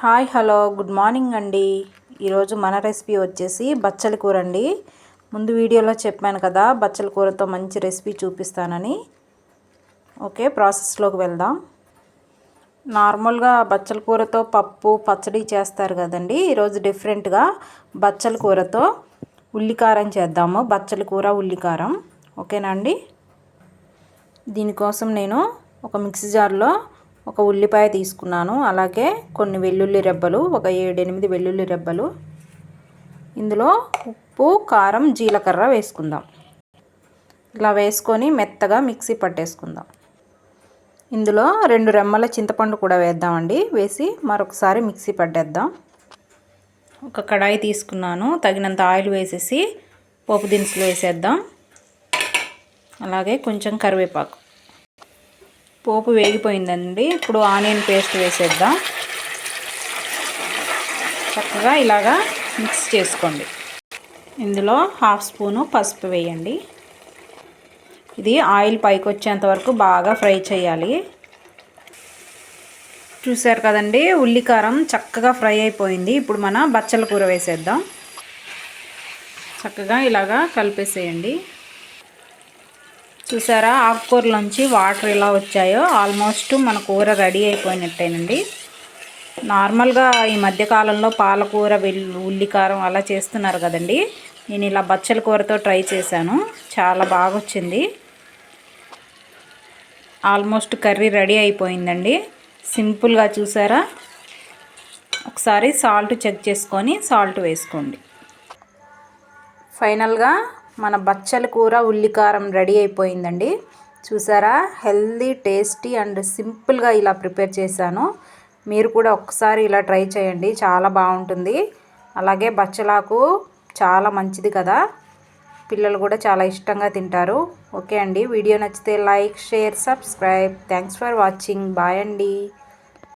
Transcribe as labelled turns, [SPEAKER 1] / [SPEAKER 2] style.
[SPEAKER 1] Hi hello good morning అండి. ఈరోజు మన రెసిపీ వచ్చేసి బచ్చల కూర అండి. ముందు వీడియోలో చెప్పాను కదా బచ్చల కూరతో మంచి రెసిపీ చూపిస్తానని. ఓకే ప్రాసెస్లోకి వెళ్దాం. నార్మల్గా బచ్చల కూరతో పప్పు పచ్చడి చేస్తారు కదండి. ఈరోజు డిఫరెంట్గా బచ్చల కూరతో ఉల్లికారం చేద్దాము. బచ్చల కూర ఉల్లికారం. ఓకేనా అండి? దీనికోసం నేను ఒక మిక్సీ జార్లో ఒక ఉల్లిపాయ తీసుకున్నాను. అలాగే కొన్ని వెల్లుల్లి రెబ్బలు ఒక ఏడెనిమిది వెల్లుల్లి రెబ్బలు. ఇందులో ఉప్పు కారం జీలకర్ర వేసుకుందాం. ఇలా వేసుకొని మెత్తగా మిక్సీ పట్టేసుకుందాం. ఇందులో రెండు రెమ్మల చింతపండు కూడా వేద్దామండి. వేసి మరొకసారి మిక్సీ పట్టేద్దాం. ఒక కడాయి తీసుకున్నాను. తగినంత ఆయిల్ వేసేసి పోపు దినుసులు వేసేద్దాం. అలాగే కొంచెం కరివేపాకు. పోపు వేగిపోయిందండి. ఇప్పుడు ఆనియన్ పేస్ట్ వేసేద్దాం. చక్కగా ఇలాగా మిక్స్ చేసుకోండి. ఇందులో హాఫ్ స్పూను పసుపు వేయండి. ఇది ఆయిల్ పైకి వచ్చేంత వరకు బాగా ఫ్రై చేయాలి. చూసారు కదండి ఉల్లికారం చక్కగా ఫ్రై అయిపోయింది. ఇప్పుడు మన బచ్చల కూర వేసేద్దాం. చక్కగా ఇలాగా కలిపేసేయండి. చూసారా? ఆకుకూరలోంచి వాటర్ ఎలా వచ్చాయో ఆల్మోస్ట్ మన కూర రెడీ అయిపోయినట్టేనండి. నార్మల్గా ఈ మధ్యకాలంలో పాలకూర వెల్లు ఉల్లికారం అలా చేస్తున్నారు కదండి. నేను ఇలా బచ్చల కూరతో ట్రై చేశాను. చాలా బాగా వచ్చింది ఆల్మోస్ట్ కర్రీ రెడీ అయిపోయిందండి. సింపుల్గా చూసారా? ఒకసారి సాల్ట్ చెక్ చేసుకొని సాల్ట్ వేసుకోండి. ఫైనల్గా మన బచ్చల కూర ఉల్లికారం రెడీ అయిపోయిందండి. చూసారా? హెల్దీ టేస్టీ అండ్ సింపుల్గా ఇలా ప్రిపేర్ చేశాను. మీరు కూడా ఒక్కసారి ఇలా ట్రై చేయండి. చాలా బాగుంటుంది. అలాగే బచ్చలాకు చాలా మంచిది కదా. పిల్లలు కూడా చాలా ఇష్టంగా తింటారు. ఓకే అండి. వీడియో నచ్చితే like share subscribe. Thanks for watching. Bye అండి.